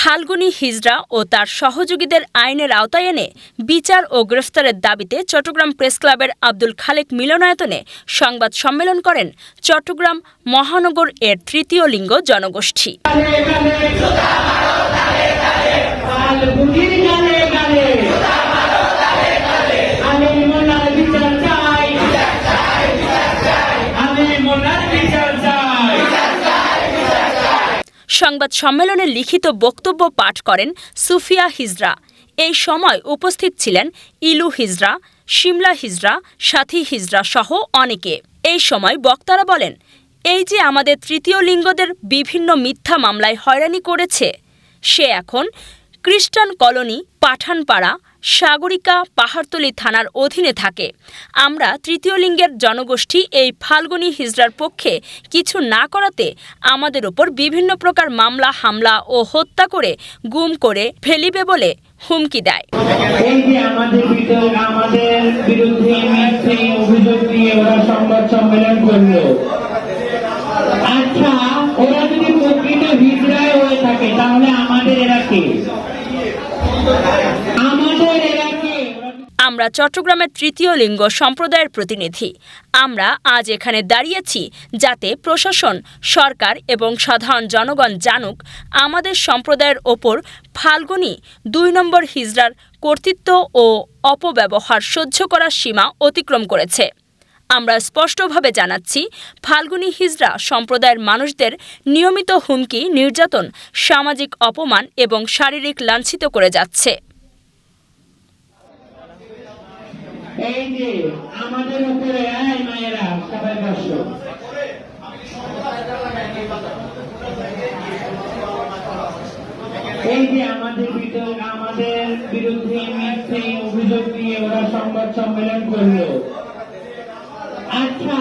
ফাল্গুনী হিজড়া ও তার সহযোগীদের আইনের আওতায় এনে বিচার ও গ্রেফতারের দাবিতে চট্টগ্রাম প্রেস ক্লাবের আব্দুল খালেক মিলনায়তনে সংবাদ সম্মেলন করেন চট্টগ্রাম মহানগর এর তৃতীয় লিঙ্গ জনগোষ্ঠী। সংবাদ সম্মেলনে লিখিত বক্তব্য পাঠ করেন সুফিয়া হিজরা। এই সময় উপস্থিত ছিলেন ইলু হিজরা, শিমলা হিজরা, সাথী হিজরা সহ অনেকে। এই সময় বক্তারা বলেন, এই যে আমাদের তৃতীয় লিঙ্গদের বিভিন্ন মিথ্যা মামলায় হয়রানি করেছে, সে এখন খ্রিস্টান কলোনি পাঠানপাড়া সাগরিকা পাহাড়তলি থানার অধীনে থাকে। আমরা তৃতীয় লিঙ্গের জনগোষ্ঠী এই ফাল্গুনী হিজড়ার পক্ষে কিছু না করাতে আমাদের ওপর বিভিন্ন প্রকার মামলা, হামলা ও হত্যা করে গুম করে ফেলিবে বলে হুমকি দেয়। আচ্ছা ওরা যদি প্রকৃত হিজড়ায় হয়ে থাকে, তাহলে আমাদের এরা কে আমাদের এরা কে ওরা আমরা চট্টগ্রামের তৃতীয় লিঙ্গ সম্প্রদায়ের প্রতিনিধি। আমরা আজ এখানে দাঁড়িয়েছি যাতে প্রশাসন, সরকার এবং সাধারণ জনগণ জানুক আমাদের সম্প্রদায়ের ওপর ফাল্গুনি দুই নম্বর হিজড়ার কর্তৃত্ব ও অপব্যবহার সহ্য করার সীমা অতিক্রম করেছে। আমরা স্পষ্টভাবে জানাচ্ছি, ফাল্গুনি হিজড়া সম্প্রদায়ের মানুষদের নিয়মিত হুমকি, নির্যাতন, সামাজিক অপমান এবং শারীরিক লাঞ্ছিত করে যাচ্ছে। এই যে আমাদের উপরে আয় মায়েরা, সবাই বসো। এই যে আমাদের আমাদের বিরুদ্ধে মিথ্যে অভিযোগ নিয়ে ওরা সংবাদ সম্মেলন করল। আচ্ছা